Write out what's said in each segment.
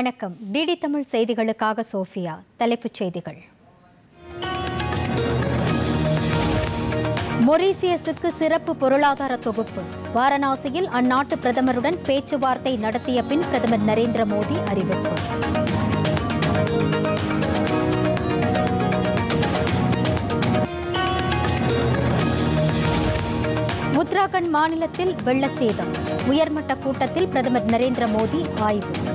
வணக்கம். டிடி தமிழ் செய்திகளுக்காக சோஃபியா. தலைப்புச் செய்திகள். மொரீசியஸுக்கு சிறப்பு பொருளாதார தொகுப்பு. வாரணாசியில் அந்நாட்டு பிரதமருடன் பேச்சுவார்த்தை நடத்திய பின் பிரதமர் நரேந்திர மோடி அறிவிப்பு. உத்தராகண்ட் மாநிலத்தில் வெள்ள சேதம். உயர்மட்ட கூட்டத்தில் பிரதமர் நரேந்திர மோடி ஆய்வு.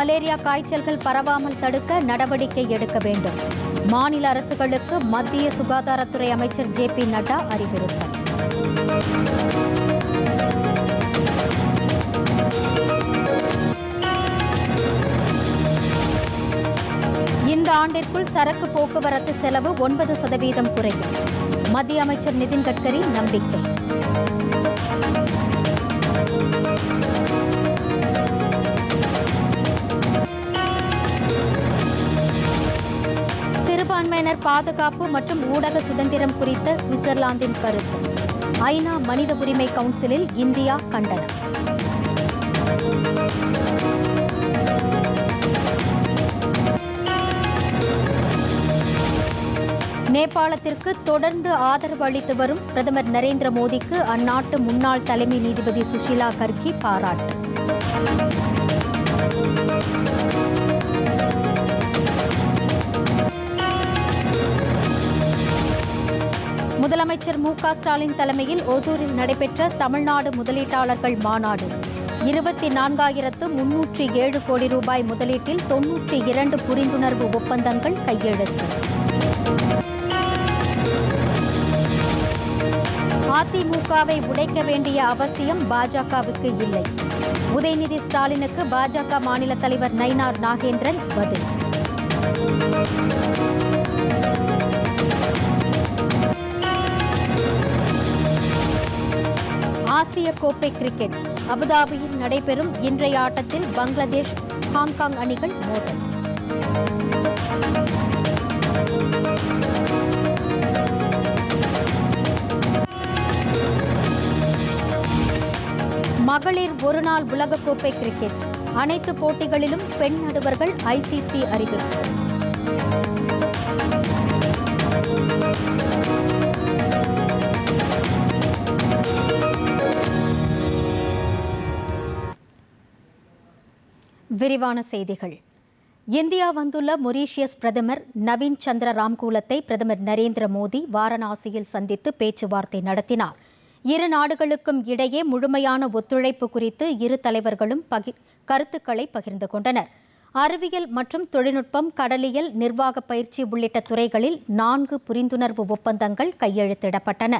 மலேரியா காய்ச்சல்கள் பரவாமல் தடுக்க நடவடிக்கை எடுக்க வேண்டும். மாநில அரசுகளுக்கு மத்திய சுகாதாரத்துறை அமைச்சர் ஜே பி நட்டா அறிவுறுத்தல். இந்த ஆண்டிற்குள் சரக்கு போக்குவரத்து செலவு ஒன்பது சதவீதம் குறையும். மத்திய அமைச்சர் நிதின் கட்கரி நம்பிக்கை. சிறுபான்மையினர் பாதுகாப்பு மற்றும் ஊடக சுதந்திரம் குறித்த சுவிட்சர்லாந்தின் கருத்து. ஐநா மனித உரிமை கவுன்சிலில் இந்தியா கண்டனம். நேபாளத்திற்கு தொடர்ந்து ஆதரவு அளித்து வரும் பிரதமர் நரேந்திர மோடிக்கு அந்நாட்டு முன்னாள் தலைமை நீதிபதி சுஷிலா கர்கி பாராட்டு. முதலமைச்சர் மு க ஸ்டாலின் தலைமையில் ஓசூரில் நடைபெற்ற தமிழ்நாடு முதலீட்டாளர்கள் மாநாடு. இருபத்தி நான்காயிரத்து முன்னூற்றி ஏழு கோடி ரூபாய் முதலீட்டில் தொன்னூற்றி இரண்டு புரிந்துணர்வு ஒப்பந்தங்கள் கையெழுத்து. அதிமுகவை உடைக்க வேண்டிய அவசியம் பாஜகவுக்கு இல்லை. உதயநிதி ஸ்டாலினுக்கு பாஜக மாநில தலைவர் நயினார் நாகேந்திரன் பதில். ஆசிய கோப்பை கிரிக்கெட். அபுதாபியில் நடைபெறும் இன்றைய ஆட்டத்தில் பங்களாதேஷ் ஹாங்காங் அணிகள் மோதல். மகளிர் ஒருநாள் உலகக்கோப்பை கிரிக்கெட். அனைத்து போட்டிகளிலும் பெண் நடுவர்கள் ஐசிசி அறிவிப்பு. விரிவான செய்திகள். இந்தியா வந்துள்ள மொரீஷியஸ் பிரதமர் நவீன் சந்திர ராம்கூலத்தை பிரதமர் நரேந்திர மோடி வாரணாசியில் சந்தித்து பேச்சுவார்த்தை நடத்தினார். இரு நாடுகளுக்கும் இடையே முழுமையான ஒத்துழைப்பு குறித்து இரு தலைவர்களும் பகிர் கருத்துக்களை பகிர்ந்து கொண்டனர். அறிவியல் மற்றும் தொழில்நுட்பம் கடலியல் நிர்வாக பயிற்சி உள்ளிட்ட துறைகளில் நான்கு புரிந்துணர்வு ஒப்பந்தங்கள் கையெழுத்திடப்பட்டன.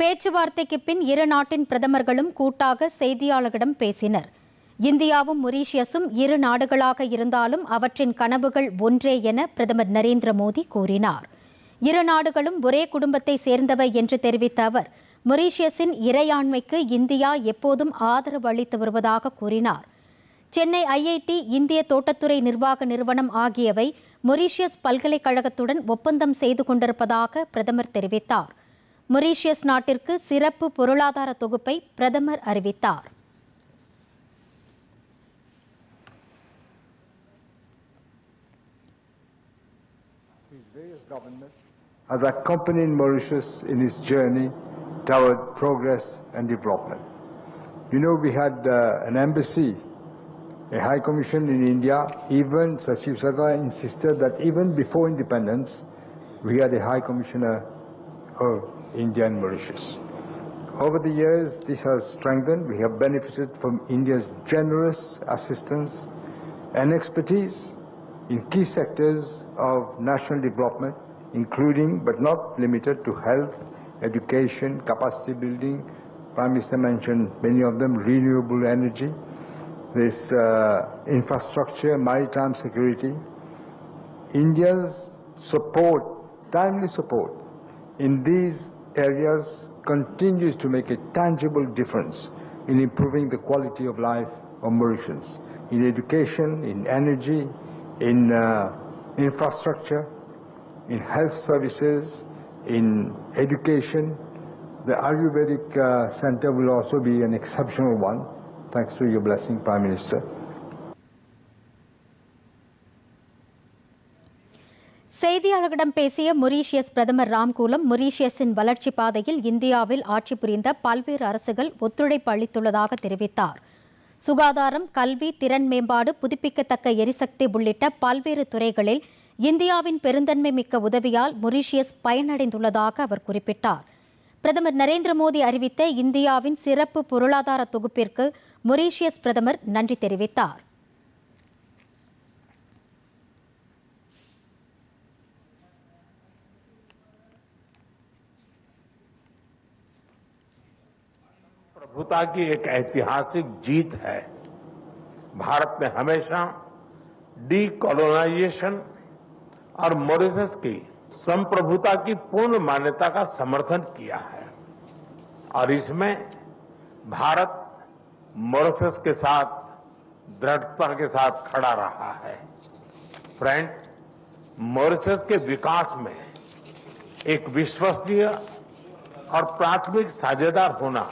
பேச்சுவார்த்தைக்கு பின் இரு நாட்டின் பிரதமர்களும் கூட்டாக செய்தியாளர்களிடம் பேசினர். இந்தியாவும் மொரீஷியஸும் இரு நாடுகளாக இருந்தாலும் அவற்றின் கனவுகள் ஒன்றே என பிரதமர் நரேந்திர மோடி கூறினார். இரு நாடுகளும் ஒரே குடும்பத்தை சேர்ந்தவை என்று தெரிவித்த அவர் மொரீஷியஸின் இறையாண்மைக்கு இந்தியா எப்போதும் ஆதரவு அளித்து வருவதாக கூறினார். சென்னை ஐஐடி இந்திய தோட்டத்துறை நிர்வாக நிறுவனம் ஆகியவை மொரீஷியஸ் பல்கலைக்கழகத்துடன் ஒப்பந்தம் செய்து கொண்டிருப்பதாக பிரதமர் தெரிவித்தார். மொரீஷியஸ் நாட்டிற்கு சிறப்பு பொருளாதார தொகுப்பை பிரதமர் அறிவித்தார் various governments has accompanied Mauritius in its journey toward progress and development. You know, we had uh, an embassy, a high commission in India. Even Sachiv Sarkar insisted that even before independence, we had a high commissioner of India and Mauritius. Over the years, this has strengthened. We have benefited from India's generous assistance and expertise in key sectors of national development, including but not limited to health, education, capacity building. Prime Minister mentioned many of them, renewable energy, this uh, infrastructure, maritime security. India's support, timely support in these areas continues to make a tangible difference in improving the quality of life of Mauritians in education, in energy, in uh, infrastructure, in health services, in education. The Ayurvedic uh, center will also be an exceptional one, thanks to your blessing, Prime Minister. செய்தியாளர்களிடம் பேசிய Mauritius பிரதமர் ராம்கூலம் மொரீஷியஸின் வளர்ச்சி பாதையில் இந்தியாவில் ஆட்சி புரிந்த பல்வேறு அரசுகள் ஒத்துழைப்பு அளித்துள்ளதாக தெரிவித்தார். சுகாதாரம் கல்வி திறன் மேம்பாடு புதுப்பிக்கத்தக்க எரிசக்தி உள்ளிட்ட பல்வேறு துறைகளில் இந்தியாவின் பெருந்தன்மை மிக்க உதவியால் மொரீஷியஸ் பயனடைந்துள்ளதாக அவர் குறிப்பிட்டார். பிரதமர் நரேந்திர மோடி அறிவித்த இந்தியாவின் சிறப்பு பொருளாதார தொகுப்பிற்கு மொரீஷியஸ் பிரதமர் நன்றி தெரிவித்தார். प्रभुता की एक ऐतिहासिक जीत है। भारत ने हमेशा डीकोलोनाइजेशन और मॉरिशस की संप्रभुता की पूर्ण मान्यता का समर्थन किया है। और इसमें भारत मॉरिशस के साथ, दृढ़ता के साथ खड़ा रहा है। फ्रेंड, मॉरिशस के विकास में एक विश्वसनीय और प्राथमिक साझेदार होना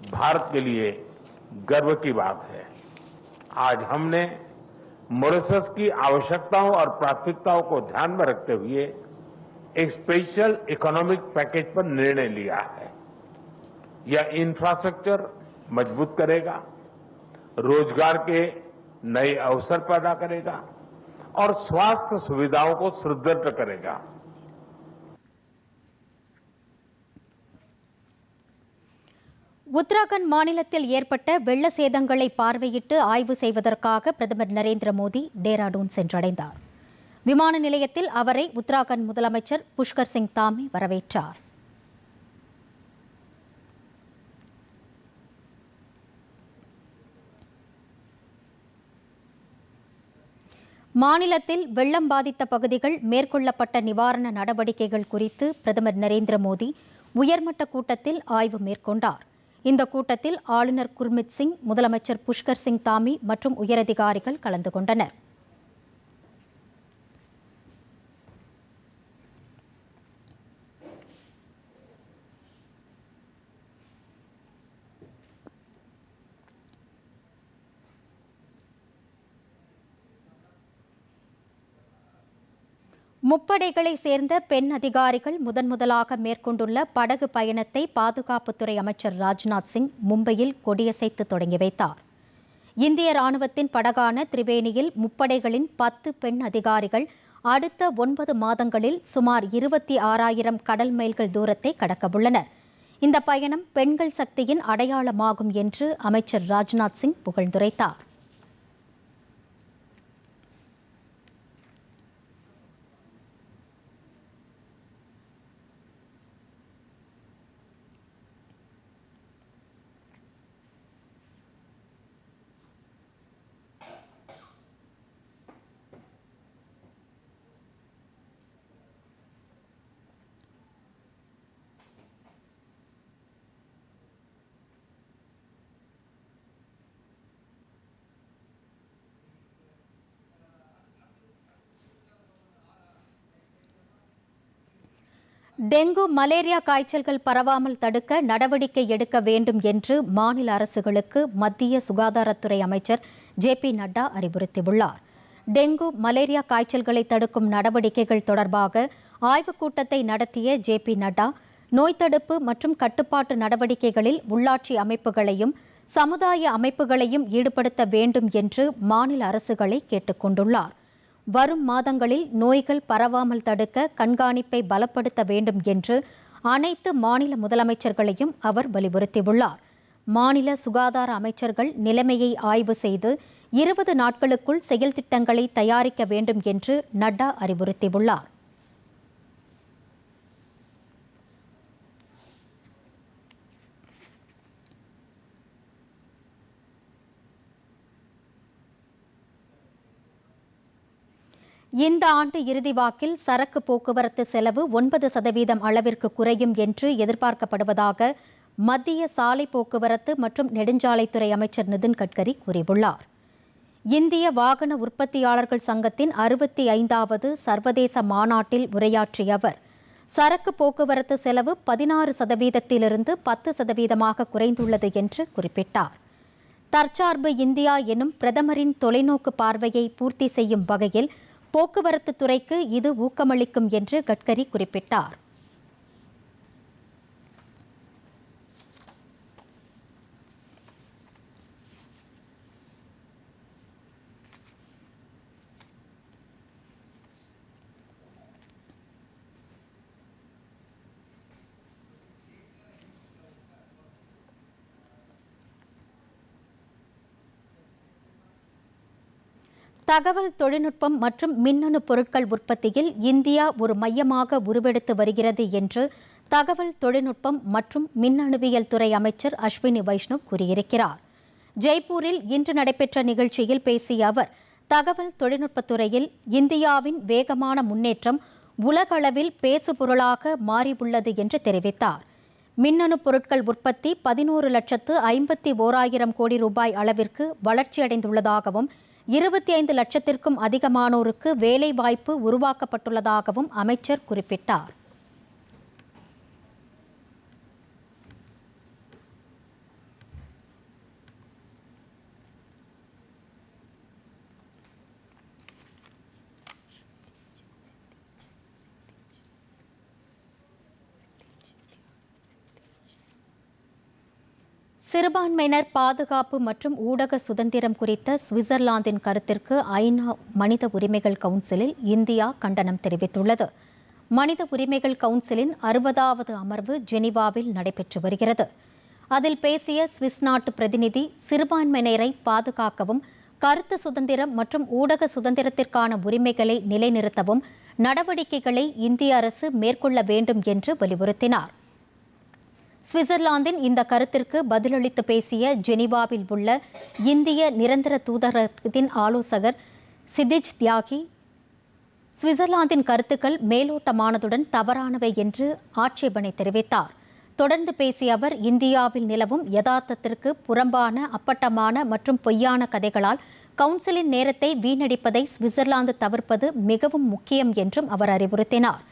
भारत के लिए गर्व की बात है। आज हमने मॉरिशस की आवश्यकताओं और प्राथमिकताओं को ध्यान में रखते हुए एक स्पेशल इकोनॉमिक पैकेज पर निर्णय लिया है। यह इंफ्रास्ट्रक्चर मज़बूत करेगा, रोज़गार के नए अवसर पैदा करेगा और स्वास्थ्य सुविधाओं को सुदृढ़ करेगा। உத்தராகண்ட் மாநிலத்தில் ஏற்பட்ட வெள்ள சேதங்களை பார்வையிட்டு ஆய்வு செய்வதற்காக பிரதமர் நரேந்திர மோடி டேராடூன் சென்றடைந்தார். விமான நிலையத்தில் அவரை உத்தராகண்ட் முதலமைச்சர் புஷ்கர் சிங் தாமி வரவேற்றார். மாநிலத்தில் வெள்ளம் பாதித்த பகுதிகள் மேற்கொள்ளப்பட்ட நிவாரண நடவடிக்கைகள் குறித்து பிரதமர் நரேந்திர மோடி உயர்மட்ட கூட்டத்தில் ஆய்வு மேற்கொண்டார். இந்த கூட்டத்தில் ஆளுநர் குர்மித் சிங் முதலமைச்சர் புஷ்கர் சிங் தாமி மற்றும் உயரதிகாரிகள் கலந்து கொண்டனர். முப்படைகளை சேர்ந்த பெண் அதிகாரிகள் முதன் முதலாக மேற்கொண்டுள்ள படகு பயணத்தை பாதுகாப்புத்துறை அமைச்சர் ராஜ்நாத் சிங் மும்பையில் கொடியசைத்து தொடங்கி வைத்தார். இந்திய ராணுவத்தின் படகான திரிவேணியில் முப்படைகளின் பத்து பெண் அதிகாரிகள் அடுத்த ஒன்பது மாதங்களில் சுமார் இருபத்தி ஆறாயிரம் கடல் மைல்கள் தூரத்தை கடக்கவுள்ளனர். இந்த பயணம் பெண்கள் சக்தியின் அடையாளமாகும் என்று அமைச்சர் ராஜ்நாத் சிங் புகழ்ந்துரைத்தார். டெங்கு மலேரியா காய்ச்சல்கள் பரவாமல் தடுக்க நடவடிக்கை எடுக்க வேண்டும் என்று மாநில அரசுகளுக்கு மத்திய சுகாதாரத்துறை அமைச்சர் ஜே பி நட்டா அறிவுறுத்தியுள்ளார். டெங்கு மலேரியா காய்ச்சல்களை தடுக்கும் நடவடிக்கைகள் தொடர்பாக ஆய்வுக் கூட்டத்தை நடத்திய ஜே பி நட்டா நோய் தடுப்பு மற்றும் கட்டுப்பாட்டு நடவடிக்கைகளில் உள்ளாட்சி அமைப்புகளையும் சமுதாய அமைப்புகளையும் ஈடுபடுத்த வேண்டும் என்று மாநில அரசுகளை கேட்டுக் கொண்டுள்ளார். வரும் மாதங்களில் நோய்கள் பரவாமல் தடுக்க கண்காணிப்பை பலப்படுத்த வேண்டும் என்று அனைத்து மாநில முதலமைச்சர்களையும் அவர் வலியுறுத்தியுள்ளார். மாநில சுகாதார அமைச்சர்கள் நிலைமையை ஆய்வு செய்து இருபது நாட்களுக்குள் செயல் திட்டங்களை தயாரிக்க வேண்டும் என்று நட்டா அறிவுறுத்தியுள்ளார். இந்த ஆண்டு இறுதி வாக்கில் சரக்கு போக்குவரத்து செலவு ஒன்பது சதவீதம் அளவிற்கு குறையும் என்று எதிர்பார்க்கப்படுவதாக மத்திய சாலை போக்குவரத்து மற்றும் நெடுஞ்சாலைத்துறை அமைச்சர் நிதின் கட்கரி கூறியுள்ளார். இந்திய வாகன உற்பத்தியாளர்கள் சங்கத்தின் அறுபத்தி ஐந்தாவது சர்வதேச மாநாட்டில் உரையாற்றிய அவர் சரக்கு போக்குவரத்து செலவு பதினாறு சதவீதத்திலிருந்து பத்து சதவீதமாக குறைந்துள்ளது என்று குறிப்பிட்டார். தற்சார்பு இந்தியா எனும் பிரதமரின் தொலைநோக்கு பார்வையை பூர்த்தி செய்யும் வகையில் போக்குவரத்து துறைக்கு இது ஊக்கமளிக்கும் என்று கட்கரி குறிப்பிட்டார். தகவல் தொழில்நுட்பம் மற்றும் மின்னணு பொருட்கள் உற்பத்தியில் இந்தியா ஒரு மையமாக உருவெடுத்து வருகிறது என்று தகவல் தொழில்நுட்பம் மற்றும் மின்னணுவியல் துறை அமைச்சர் அஸ்வினி வைஷ்ணவ் கூறியிருக்கிறார். ஜெய்ப்பூரில் இன்று நடைபெற்ற நிகழ்ச்சியில் பேசிய அவர் தகவல் தொழில்நுட்பத்துறையில் இந்தியாவின் வேகமான முன்னேற்றம் உலகளவில் பேசுபொருளாக மாறியுள்ளது என்று தெரிவித்தார். மின்னணு பொருட்கள் உற்பத்தி பதினோரு லட்சத்து ஐம்பத்தி ஓராயிரம் கோடி ரூபாய் அளவிற்கு வளர்ச்சியடைந்துள்ளதாகவும் இருபத்தி ஐந்து லட்சத்திற்கும் அதிகமானோருக்கு வேலைவாய்ப்பு உருவாக்கப்பட்டுள்ளதாகவும் அமைச்சர் குறிப்பிட்டார். சிறுபான்மையினர் பாதுகாப்பு மற்றும் ஊடக சுதந்திரம் குறித்த சுவிட்சர்லாந்தின் கருத்திற்கு ஐநா மனித உரிமைகள் கவுன்சிலில் இந்தியா கண்டனம் தெரிவித்துள்ளது. மனித உரிமைகள் கவுன்சிலின் அறுபதாவது அமர்வு ஜெனீவாவில் நடைபெற்று வருகிறது. அதில் பேசிய சுவிஸ் நாட்டு பிரதிநிதி சிறுபான்மையினரை பாதுகாக்கவும் கருத்து சுதந்திரம் மற்றும் ஊடக சுதந்திரத்திற்கான உரிமைகளை நிலைநிறுத்தவும் நடவடிக்கைகளை இந்திய அரசு மேற்கொள்ள வேண்டும் என்று வலியுறுத்தினார். சுவிட்சர்லாந்தின் இந்த கருத்திற்கு பதிலளித்து பேசிய ஜெனீவாவில் உள்ள இந்திய நிரந்தர தூதரகத்தின் ஆலோசகர் சிதிஜ் தியாகி சுவிட்சர்லாந்தின் கருத்துக்கள் மேலோட்டமானதுடன் தவறானவை என்று ஆட்சேபனை தெரிவித்தார். தொடர்ந்து பேசிய அவர் இந்தியாவில் நிலவும் யதார்த்தத்திற்கு புறம்பான அப்பட்டமான மற்றும் பொய்யான கதைகளால் கவுன்சிலின் நேரத்தை வீணடிப்பதை சுவிட்சர்லாந்து தவிர்ப்பது மிகவும் முக்கியம் என்றும் அவர் அறிவுறுத்தினார்.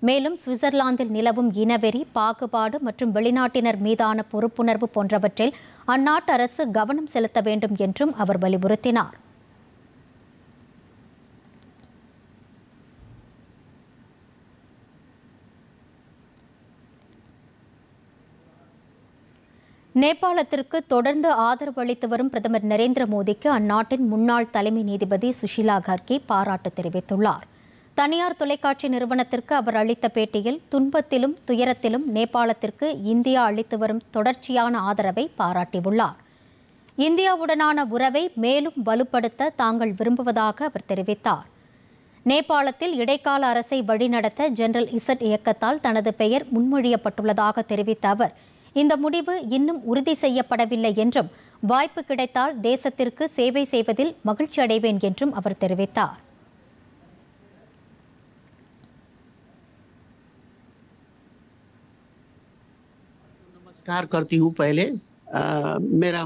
மேலும் சுவிட்சர்லாந்தில் நிலவும் இனவெறி பாகுபாடு மற்றும் வெளிநாட்டினர் மீதான பொறுப்புணர்வு போன்றவற்றில் அந்நாட்டு அரசு கவனம் செலுத்த வேண்டும் என்றும் அவர் வலியுறுத்தினார். நேபாளத்திற்கு தொடர்ந்து ஆதரவு அளித்து வரும் பிரதமர் நரேந்திர மோடிக்கு அந்நாட்டின் முன்னாள் தலைமை நீதிபதி சுஷிலா கர்கே பாராட்டு தெரிவித்துள்ளார். தனியார் தொலைக்காட்சி நிறுவனத்திற்கு அவர் அளித்த பேட்டியில் துன்பத்திலும் துயரத்திலும் நேபாளத்திற்கு இந்தியா அளித்து வரும் தொடர்ச்சியான ஆதரவை பாராட்டியுள்ளார். இந்தியாவுடனான உறவை மேலும் வலுப்படுத்த தாங்கள் விரும்புவதாக அவர் தெரிவித்தார். நேபாளத்தில் இடைக்கால அரசை வழிநடத்த ஜெனரல் இசட் இயக்கத்தால் தனது பெயர் முன்மொழியப்பட்டுள்ளதாக தெரிவித்த அவர் இந்த முடிவு இன்னும் உறுதி செய்யப்படவில்லை என்றும் வாய்ப்பு கிடைத்தால் தேசத்திற்கு சேவை செய்வதில் மகிழ்ச்சி அடைவேன் என்றும் அவர் தெரிவித்தார். नमस्कार करती हूँ पहले। अ, मेरा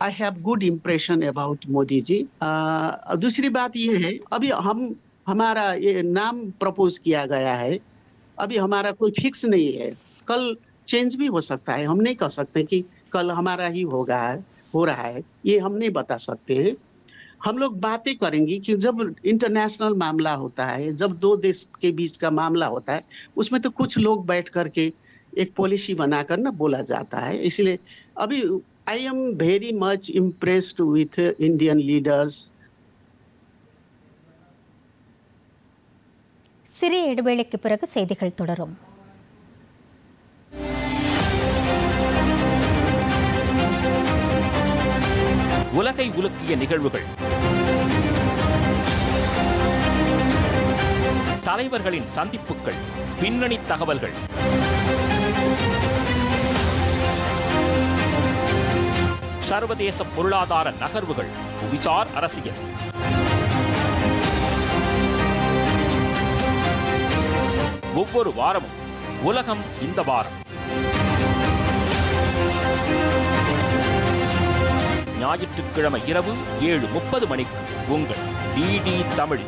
I have good impression about Modi ji. अ, दूसरी बात ये है अभी हम हमारा ये नाम प्रपोज किया गया है। अभी हमारा कोई फिक्स नहीं है। कल चेंज भी हो सकता है। हम नहीं कह सकते कि कल हमारा ही होगा हो रहा है। ये हम नहीं बता सकते। हैं हम लोग बातें करेंगे कि जब इंटरनेशनल मामला होता है जब दो देश के बीच का मामला होता है उसमें तो कुछ लोग बैठ करके एक पॉलिसी बनाकर ना बोला जाता है इसलिए अभी I am very much impressed with Indian leaders சிறிய இடைவேளைக்கு பிறகு செய்திகள் தொடரும் உலகை உலுக்கிய நிகழ்வுகள் தலைவர்களின் சந்திப்புகள் பின்னணி தகவல்கள் சர்வதேச பொருளாதார நகர்வுகள் புவிசார் அரசியல். ஒவ்வொரு வாரமும் உலகம் இந்த வாரம். ஞாயிற்றுக்கிழமை இரவு ஏழு முப்பது மணிக்கு உங்கள் டிடி தமிழ்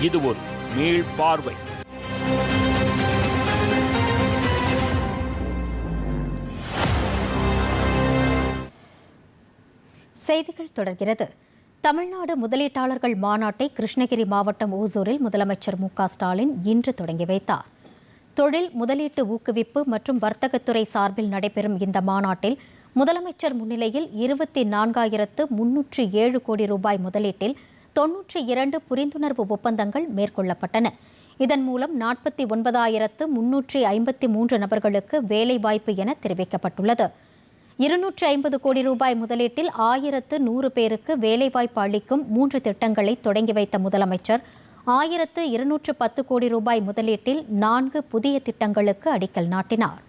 இது ஒரு மீள்பார்வை செய்திகள் தொடர்கிறது. தமிழ்நாடு முதலீட்டாளர்கள் மாநாட்டை கிருஷ்ணகிரி மாவட்டம் ஓசூரில் முதலமைச்சர் மு ஸ்டாலின் இன்று தொடங்கி வைத்தார். தொழில் முதலீட்டு ஊக்குவிப்பு மற்றும் வர்த்தகத்துறை சார்பில் நடைபெறும் இந்த மாநாட்டில் முதலமைச்சர் முன்னிலையில் இருபத்தி நான்காயிரத்து முன்னூற்றி ஏழு கோடி ரூபாய் முதலீட்டில் தொன்னூற்றி இரண்டு புரிந்துணர்வு ஒப்பந்தங்கள் மேற்கொள்ளப்பட்டன. இதன் மூலம் நாற்பத்தி ஒன்பதாயிரத்து முன்னூற்றி ஐம்பத்தி மூன்று நபர்களுக்கு வேலைவாய்ப்பு என தெரிவிக்கப்பட்டுள்ளது. இருநூற்றி ஐம்பது கோடி ரூபாய் முதலீட்டில் ஆயிரத்து நூறு பேருக்கு வேலைவாய்ப்பு அளிக்கும் மூன்று திட்டங்களை தொடங்கி வைத்த முதலமைச்சர். ஆயிரத்து இருநூற்று பத்து கோடி ரூபாய் முதலீட்டில் நான்கு புதிய திட்டங்களுக்கு அடிக்கல் நாட்டினார்.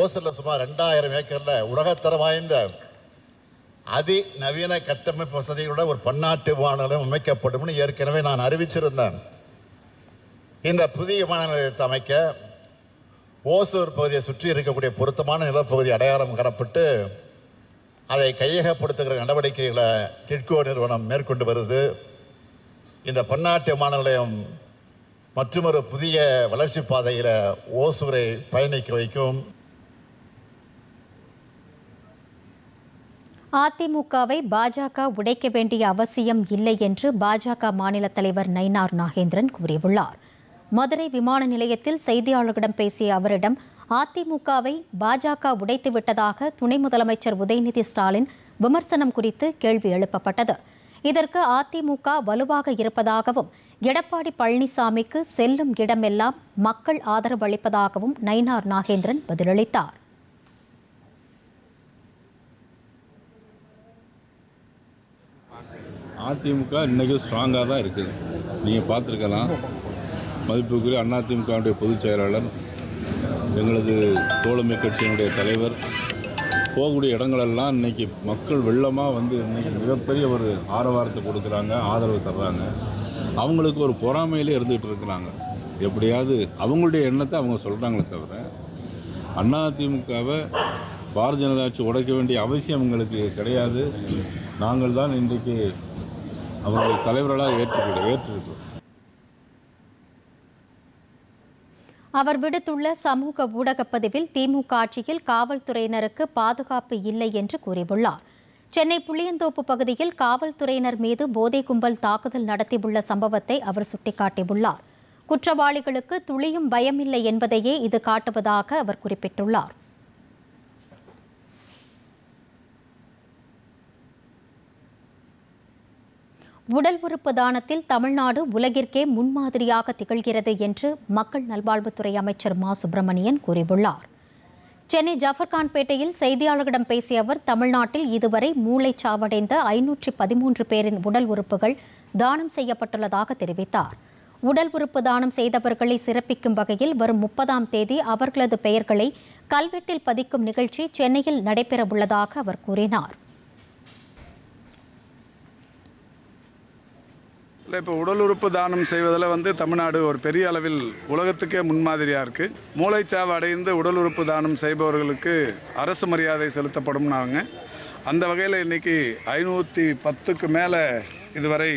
ஓசூரில் சுமார் ரெண்டாயிரம் ஏக்கரில் உலகத்தரம் வாய்ந்த அதி நவீன கட்டமைப்பு வசதிகளோட ஒரு பன்னாட்டு விமான நிலையம் அமைக்கப்படும் ஏற்கனவே நான் அறிவிச்சிருந்தேன். இந்த புதிய விமான நிலையத்தை அமைக்க ஓசூர் பகுதியை சுற்றி இருக்கக்கூடிய பொருத்தமான நிலப்பகுதி அடையாளம் காணப்பட்டு அதை கையகப்படுத்துகிற நடவடிக்கைகளை கிட்கோ நிறுவனம் மேற்கொண்டு வருது. இந்த பன்னாட்டு விமான நிலையம் மற்றொரு புதிய வளர்ச்சி பாதையில் ஓசூரை பயணிக்க வைக்கும். அதிமுகவை பாஜக உடைக்க வேண்டிய அவசியம் இல்லை என்று பாஜக மாநில தலைவர் நயினார் நாகேந்திரன் கூறியுள்ளார். மதுரை விமான நிலையத்தில் செய்தியாளர்களிடம் பேசிய அவரிடம் அதிமுகவை பாஜக உடைத்து விட்டதாக துணை முதலமைச்சர் உதயநிதி ஸ்டாலின் விமர்சனம் குறித்து கேள்வி எழுப்பப்பட்டது. இதற்கு அதிமுக வலுவாக இருப்பதாகவும் எடப்பாடி பழனிசாமிக்கு செல்லும் இடமெல்லாம் மக்கள் ஆதரவு அளிப்பதாகவும் நயினார் நாகேந்திரன் பதிலளித்தார். அதிமுக இன்றைக்கும் ஸ்ட்ராங்காக தான் இருக்குது நீங்கள் பார்த்துருக்கலாம். மதிப்புக்குரிய அதிமுகவுடைய பொதுச் செயலாளர் எங்களது தோழமை கட்சியினுடைய தலைவர் போகக்கூடிய இடங்களெல்லாம் இன்னைக்கு மக்கள் வெள்ளமாக வந்து இன்றைக்கி மிகப்பெரிய ஒரு ஆரவாரத்தை கொடுக்குறாங்க ஆதரவு தர்றாங்க. அவங்களுக்கு ஒரு பொறாமையிலே இருந்துகிட்டு இருக்கிறாங்க. எப்படியாவது அவங்களுடைய எண்ணத்தை அவங்க சொல்கிறாங்களே தவிர அதிமுகவை பாரதிய ஜனதா கட்சி உடைக்க வேண்டிய அவசியம் எங்களுக்கு கிடையாது. நாங்கள் தான் இன்றைக்கு அவங்களை தலைவர்களாக ஏற்றுக்கிற ஏற்றிருக்கிறோம் அவர் விடுத்துள்ள சமூக ஊடகப் பதிவில் திமுக ஆட்சியில் காவல்துறையினருக்கு பாதுகாப்பு இல்லை என்று கூறியுள்ளார். சென்னை புளியந்தோப்பு பகுதியில் காவல்துறையினர் மீது போதை கும்பல் தாக்குதல் நடத்தியுள்ள சம்பவத்தை அவர் சுட்டிக்காட்டியுள்ளார். குற்றவாளிகளுக்கு துளியும் பயமில்லை என்பதையே இது காட்டுவதாக அவர் குறிப்பிட்டுள்ளார். உடல் உறுப்பு தானத்தில் தமிழ்நாடு உலகிற்கே முன்மாதிரியாக திகழ்கிறது என்று மக்கள் நல்வாழ்வுத்துறை அமைச்சர் மா. சுப்பிரமணியன் கூறியுள்ளார். சென்னை ஜாஃபர்கான்பேட்டையில் செய்தியாளர்களிடம் பேசிய அவர் தமிழ்நாட்டில் இதுவரை மூளைச்சாவடைந்த ஐநூற்றி பதிமூன்று பேரின் உடல் உறுப்புகள் தானம் செய்யப்பட்டுள்ளதாக தெரிவித்தார். உடல் உறுப்பு தானம் செய்தவர்களை சிறப்பிக்கும் வகையில் வரும் முப்பதாம் தேதி அவர்களது பெயர்களை கல்வெட்டில் பதிக்கும் நிகழ்ச்சி சென்னையில் நடைபெறவுள்ளதாக அவர் கூறினார். இல்லை இப்போ உடல் உறுப்பு தானம் செய்வதில் வந்து தமிழ்நாடு ஒரு பெரிய அளவில் உலகத்துக்கே முன்மாதிரியாக இருக்குது மூளைச்சாவு அடைந்து உடல் உறுப்பு தானம் செய்பவர்களுக்கு அரசு மரியாதை செலுத்தப்படும்னாங்க அந்த வகையில் இன்னைக்கு ஐநூற்றி பத்துக்கு மேலே இதுவரை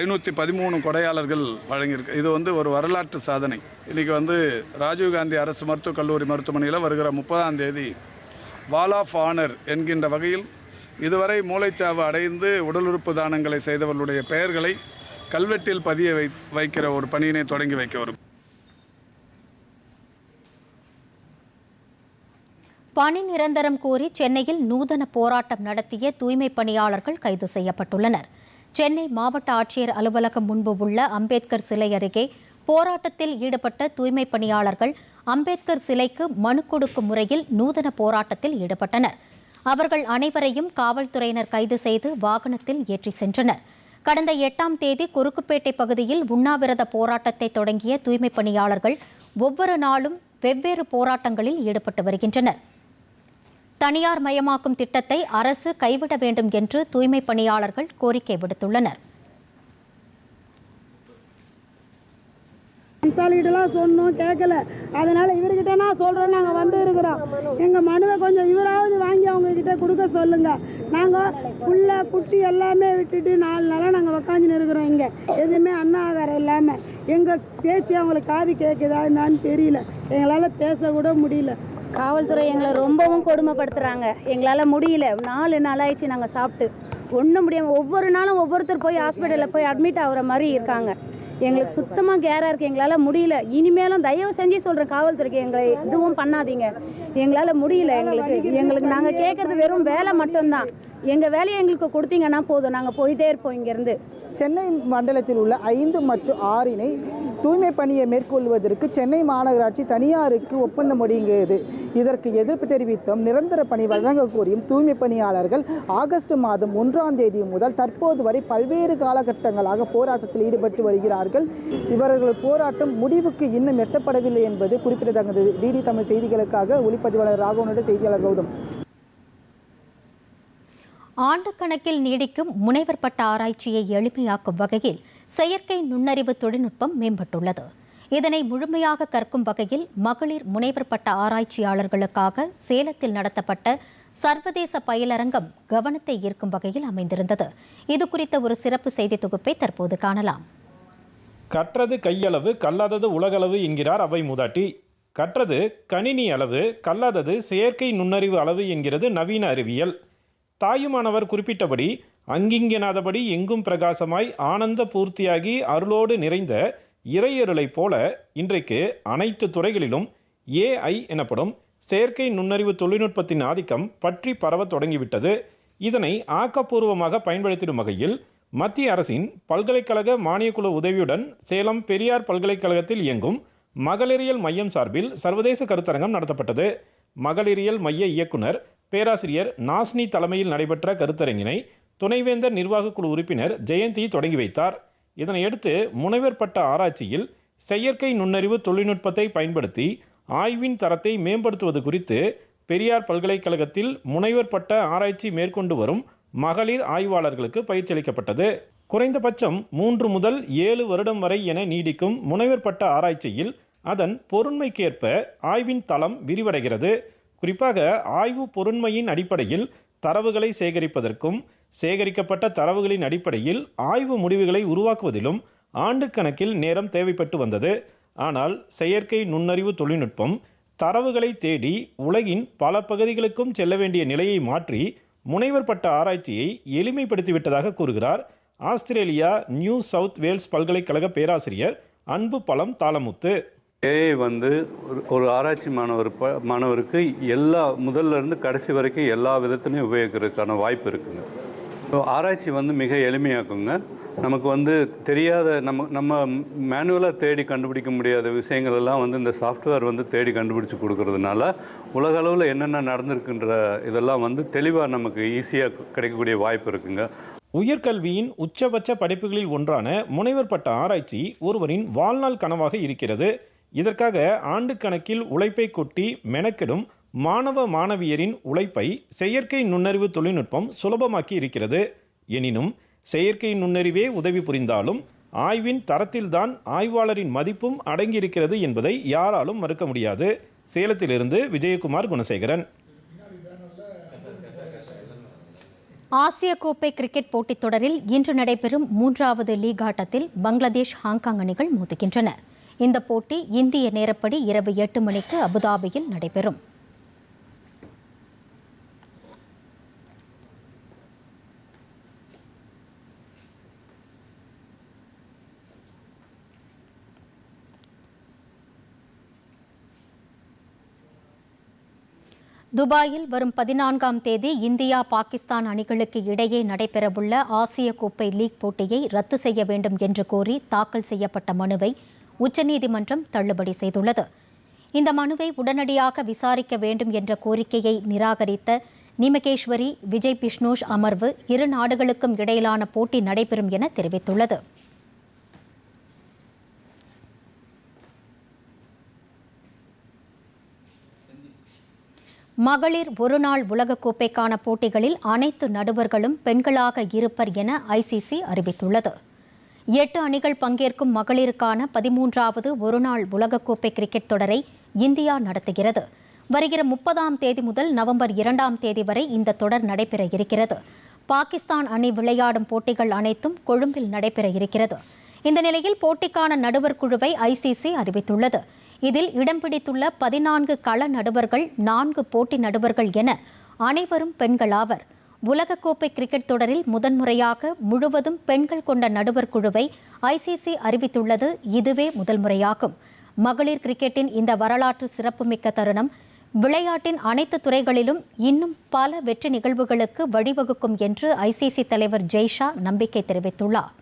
ஐநூற்றி பதிமூணு கொடையாளர்கள் வழங்கியிருக்கு. இது வந்து ஒரு வரலாற்று சாதனை. இன்றைக்கி வந்து ராஜீவ்காந்தி அரசு மருத்துவக் கல்லூரி மருத்துவமனையில் வருகிற முப்பதாம் தேதி வால் ஆஃப் ஆனர் என்கின்ற வகையில் இதுவரை மூளைச்சாவு அடைந்து உடல் உறுப்பு தானங்களை செய்தவர்களுடைய பெயர்களை கல்வெட்டில் பதிய வை வைக்கிற ஒரு பணியினை தொடங்கி வைக்க வரும். பணி நிரந்தரம் கோரி சென்னையில் நூதன போராட்டம் நடத்திய தூய்மை பணியாளர்கள் கைது செய்யப்பட்டுள்ளனர். சென்னை மாவட்ட ஆட்சியர் அலுவலகம் முன்பு உள்ள அம்பேத்கர் சிலை அருகே போராட்டத்தில் ஈடுபட்ட தூய்மை பணியாளர்கள் அம்பேத்கர் சிலைக்கு மனு கொடுக்கும் முறையில் நூதன போராட்டத்தில் ஈடுபட்டனர். அவர்கள் அனைவரையும் காவல்துறையினர் கைது செய்து வாகனத்தில் ஏற்றி சென்றனர். கடந்த எட்டாம் தேதி குறுக்குப்பேட்டை பகுதியில் உண்ணாவிரத போராட்டத்தை தொடங்கிய தூய்மைப் பணியாளர்கள் ஒவ்வொரு நாளும் வெவ்வேறு போராட்டங்களில் ஈடுபட்டு வருகின்றனர். தனியார் மயமாக்கும் திட்டத்தை அரசு கைவிட வேண்டும் என்று தூய்மை பணியாளர்கள் கோரிக்கை விடுத்துள்ளனர். கன்சாலிட்டெல்லாம் சொன்னோம் கேட்கல அதனால் இவர்கிட்ட நான் சொல்கிறோம் நாங்கள் வந்து இருக்கிறோம். எங்கள் மனுவை கொஞ்சம் இவராவது வாங்கி அவங்கக்கிட்ட கொடுக்க சொல்லுங்கள் நாங்கள் புள்ள குட்டி எல்லாமே விட்டுட்டு நாலு நாளாக நாங்கள் உக்காந்துன்னு இருக்கிறோம் இங்கே. எதுவுமே அண்ணா ஆகாரம் இல்லாமல் எங்கள் பேச்சு அவங்களுக்கு காது கேட்குதா என்னான்னு தெரியல. எங்களால் பேசக்கூட முடியல. காவல்துறை எங்களை ரொம்பவும் கொடுமைப்படுத்துகிறாங்க எங்களால் முடியல. நாலு நாளாயிடுச்சு நாங்கள் சாப்பிட்டு. ஒன்றும் முடியாமல் ஒவ்வொரு நாளும் ஒவ்வொருத்தர் போய் ஹாஸ்பிட்டலில் போய் அட்மிட் ஆகிற மாதிரி இருக்காங்க. எங்களுக்கு சுத்தமாக கேராக இருக்குது எங்களால் முடியல. இனிமேலும் தயவு செஞ்சு சொல்கிறேன் காவல்துறைக்கு எங்களை எதுவும் பண்ணாதீங்க. எங்களால் முடியல. எங்களுக்கு எங்களுக்கு நாங்கள் கேட்குறது வெறும் வேலை மட்டும்தான். எங்கள் வேலையை எங்களுக்கு கொடுத்தீங்கன்னா போதும். நாங்கள் போயிட்டே இருப்போம் இங்கேருந்து. சென்னை மண்டலத்தில் உள்ள ஐந்து மற்றும் ஆறினை தூய்மை பணியை மேற்கொள்வதற்கு சென்னை மாநகராட்சி தனியாருக்கு ஒப்பந்தம் முடிங்கியது இதற்கு எதிர்ப்பு தெரிவித்தும் நிரந்தர பணி வழங்க கோரியும் தூய்மை பணியாளர்கள் ஆகஸ்ட் மாதம் ஒன்றாம் தேதி முதல் தற்போது வரை பல்வேறு காலகட்டங்களாக போராட்டத்தில் ஈடுபட்டு வருகிறார்கள். இவர்கள் போராட்டம் முடிவுக்கு இன்னும் எட்டப்படவில்லை என்பது குறிப்பிடத்தக்கது. டிடி தமிழ் செய்திகளுக்காக ஒளிப்பதிவாளர் ராகவனுடைய செய்தியாளர் கௌதம். ஆண்டு கணக்கில் நீடிக்கும் முனைவர் பட்ட ஆராய்ச்சியை எளிமையாக்கும் வகையில் செயற்கை நுண்ணறிவு தொழில்நுட்பம் மேம்பட்டுள்ளது. இதனை முழுமையாக கற்கும் வகையில் மகளிர் முனைவர் பட்ட ஆராய்ச்சியாளர்களுக்காக சேலத்தில் நடத்தப்பட்ட சர்வதேச பயிலரங்கம் கவனத்தை ஈர்க்கும் வகையில் அமைந்திருந்தது. இது குறித்த ஒரு சிறப்பு செய்தி தொகுப்பை தற்போது காணலாம். கற்றது கையளவு கல்லாதது உலகளவு என்கிறார் அவை முதாட்டி. கற்றது கணினி அளவு கல்லாதது செயற்கை நுண்ணறிவு அளவு என்கிறது நவீன அறிவியல். தாயுமானவர் குறிப்பிட்டபடி அங்கிங்கெனாதபடி எங்கும் பிரகாசமாய் ஆனந்த பூர்த்தியாகி அருளோடு நிறைந்த இறையருளைப் போல இன்றைக்கு அனைத்து துறைகளிலும் ஏஐ எனப்படும் செயற்கை நுண்ணறிவு தொழில்நுட்பத்தின் ஆதிக்கம் பற்றி பரவத் தொடங்கிவிட்டது. இதனை ஆக்கப்பூர்வமாக பயன்படுத்திடும் வகையில் மத்திய அரசின் பல்கலைக்கழக மானியக்குழு உதவியுடன் சேலம் பெரியார் பல்கலைக்கழகத்தில் இயங்கும் மகளிரியல் மையம் சார்பில் சர்வதேச கருத்தரங்கம் நடத்தப்பட்டது. மகளிரியல் மைய இயக்குனர் பேராசிரியர் நாஸ்னி தலைமையில் நடைபெற்ற கருத்தரங்கினை துணைவேந்தர் நிர்வாகக் குழு உறுப்பினர் ஜெயந்தி தொடங்கி வைத்தார். இதனையடுத்து முனைவர் பட்ட ஆராய்ச்சியில் செயற்கை நுண்ணறிவு தொழில்நுட்பத்தை பயன்படுத்தி ஆய்வின் தரத்தை மேம்படுத்துவது குறித்து பெரியார் பல்கலைக்கழகத்தில் முனைவர் பட்ட ஆராய்ச்சி மேற்கொண்டு வரும் மகளிர் ஆய்வாளர்களுக்கு பயிற்சி அளிக்கப்பட்டது குறைந்தபட்சம் மூன்று முதல் ஏழு வருடம் வரை என நீடிக்கும் முனைவர் பட்ட ஆராய்ச்சியில் அதன் பொருண்மைக்கேற்ப ஆய்வின் தளம் விரிவடைகிறது. குறிப்பாக ஆய்வு பொருண்மையின் அடிப்படையில் தரவுகளை சேகரிப்பதற்கும் சேகரிக்கப்பட்ட தரவுகளின் அடிப்படையில் ஆய்வு முடிவுகளை உருவாக்குவதிலும் ஆண்டு கணக்கில் நேரம் தேவைப்பட்டு வந்தது. ஆனால் செயற்கை நுண்ணறிவு தொழில்நுட்பம் தரவுகளை தேடி உலகின் பல பகுதிகளுக்கும் செல்ல வேண்டிய நிலையை மாற்றி முனைவர் பட்ட ஆராய்ச்சியை எளிமைப்படுத்திவிட்டதாக கூறுகிறார். ஆஸ்திரேலியா நியூ சவுத் வேல்ஸ் பல்கலைக்கழக பேராசிரியர் அன்பு பழம் தாளமுத்து. ஏஐ வந்து ஒரு ஒரு ஆராய்ச்சி மாணவர் ப மாணவருக்கு எல்லா முதல்ல இருந்து கடைசி வரைக்கும் எல்லா விதத்துலையும் உபயோகிக்கிறதுக்கான வாய்ப்பு இருக்குங்க. ஸோ ஆராய்ச்சி வந்து மிக எளிமையாக்குங்க. நமக்கு வந்து தெரியாத நம்ம நம்ம மேனுவலாக தேடி கண்டுபிடிக்க முடியாத விஷயங்கள் எல்லாம் வந்து இந்த சாஃப்ட்வேர் வந்து தேடி கண்டுபிடிச்சு கொடுக்கறதுனால உலக அளவில் என்னென்ன நடந்திருக்குன்ற இதெல்லாம் வந்து தெளிவாக நமக்கு ஈஸியாக கிடைக்கக்கூடிய வாய்ப்பு இருக்குங்க. உயர்கல்வியின் உச்சபட்ச படைப்புகளில் ஒன்றான முனைவர் பட்ட ஆராய்ச்சி ஒருவரின் வாழ்நாள் கனவாக இருக்கிறது. இதற்காக ஆண்டு கணக்கில் உழைப்பை கொட்டி மெனக்கெடும் மாணவ மாணவியரின் உழைப்பை செயற்கை நுண்ணறிவு தொழில்நுட்பம் சுலபமாக்கி இருக்கிறது. எனினும் செயற்கை நுண்ணறிவே உதவி புரிந்தாலும் ஆய்வின் தரத்தில்தான் ஆய்வாளரின் மதிப்பும் அடங்கியிருக்கிறது என்பதை யாராலும் மறுக்க முடியாது. சேலத்திலிருந்து விஜயகுமார் குணசேகரன். ஆசிய கோப்பை கிரிக்கெட் போட்டித் தொடரில் இன்று நடைபெறும் மூன்றாவது லீக் ஆட்டத்தில் பங்களாதேஷ் ஹாங்காங் அணிகள் மோதுகின்றன. இந்த போட்டி இந்திய நேரப்படி இரவு எட்டு மணிக்கு அபுதாபியில் நடைபெறும். துபாயில் வரும் பதினான்காம் தேதி இந்தியா பாகிஸ்தான் அணிகளுக்கு இடையே நடைபெறவுள்ள ஆசிய கோப்பை லீக் போட்டியை ரத்து செய்ய வேண்டும் என்று கோரி தாக்கல் செய்யப்பட்ட மனுவை உச்சநீதிமன்றம் தள்ளுபடி செய்துள்ளது. இந்த மனுவை உடனடியாக விசாரிக்க வேண்டும் என்ற கோரிக்கையை நிராகரித்த நிமகேஸ்வரி விஜய் பிஷ்ணோஷ் அமர்வு இரு நாடுகளுக்கும் இடையிலான போட்டி நடைபெறும் என தெரிவித்துள்ளது. மகளிர் ஒருநாள் உலகக்கோப்பைக்கான போட்டிகளில் அனைத்து நடுவர்களும் பெண்களாக இருப்பர் என ஐசிசி அறிவித்துள்ளது. எட்டு அணிகள் பங்கேற்கும் மகளிருக்கான பதிமூன்றாவது ஒருநாள் உலகக்கோப்பை கிரிக்கெட் தொடரை இந்தியா நடத்துகிறது. வருகிற முப்பதாம் தேதி முதல் நவம்பர் இரண்டாம் தேதி வரை இந்த தொடர் நடைபெற இருக்கிறது. பாகிஸ்தான் அணி விளையாடும் போட்டிகள் அனைத்தும் கொழும்பில் நடைபெற இருக்கிறது. இந்த நிலையில் போட்டிக்கான நடுவர் குழுவை ஐசிசி அறிவித்துள்ளது. இதில் இடம் பிடித்துள்ள பதினான்கு கள நடுவர்கள் நான்கு போட்டி நடுவர்கள் என அனைவரும் பெண்களாவர் உலகக்கோப்பை கிரிக்கெட் தொடரில் முதன்முறையாக முழுவதும் பெண்கள் கொண்ட நடுவர் குழுவை ஐசிசி அறிவித்துள்ளது. இதுவே முதல் முறையாகும். மகளிர் கிரிக்கெட்டின் இந்த வரலாற்று சிறப்புமிக்க தருணம் விளையாட்டின் அனைத்து துறைகளிலும் இன்னும் பல வெற்றி நிகழ்வுகளுக்கு வழிவகுக்கும் என்று ஐசிசி தலைவர் ஜெய்ஷா நம்பிக்கை தெரிவித்துள்ளார்.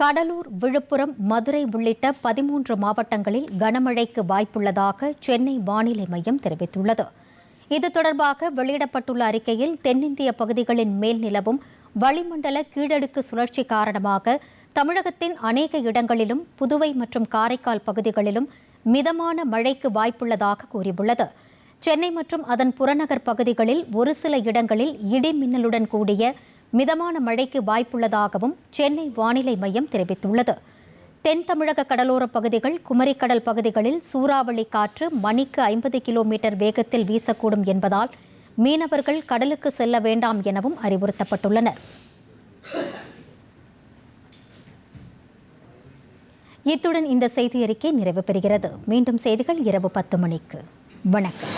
கடலூர் விழுப்புரம் மதுரை உள்ளிட்ட பதிமூன்று மாவட்டங்களில் கனமழைக்கு வாய்ப்புள்ளதாக சென்னை வானிலை மையம் தெரிவித்துள்ளது. இது தொடர்பாக வெளியிடப்பட்டுள்ள அறிக்கையில் தென்னிந்திய பகுதிகளின் மேல் நிலவும் வளிமண்டல கீழடுக்கு சுழற்சி காரணமாக தமிழகத்தின் அநேக இடங்களிலும் புதுவை மற்றும் காரைக்கால் பகுதிகளிலும் மிதமான மழைக்கு வாய்ப்புள்ளதாக கூறியுள்ளது. சென்னை மற்றும் அதன் புறநகர் பகுதிகளில் ஒரு சில இடங்களில் இடி மின்னலுடன் கூடிய மிதமான மழைக்கு வாய்ப்புள்ளதாகவும் சென்னை வானிலை மையம் தெரிவித்துள்ளது. தென் தமிழக கடலோர பகுதிகள் குமரிக்கடல் பகுதிகளில் சூறாவளி காற்று மணிக்கு ஐம்பது கிலோமீட்டர் வேகத்தில் வீசக்கூடும் என்பதால் மீனவர்கள் கடலுக்கு செல்ல வேண்டாம் எனவும் அறிவுறுத்தப்பட்டுள்ளனர். இத்துடன் இந்த செய்தி அறிக்கை நிறைவு பெறுகிறது. மீண்டும் செய்திகள் இரவு பத்து மணிக்கு. வணக்கம்.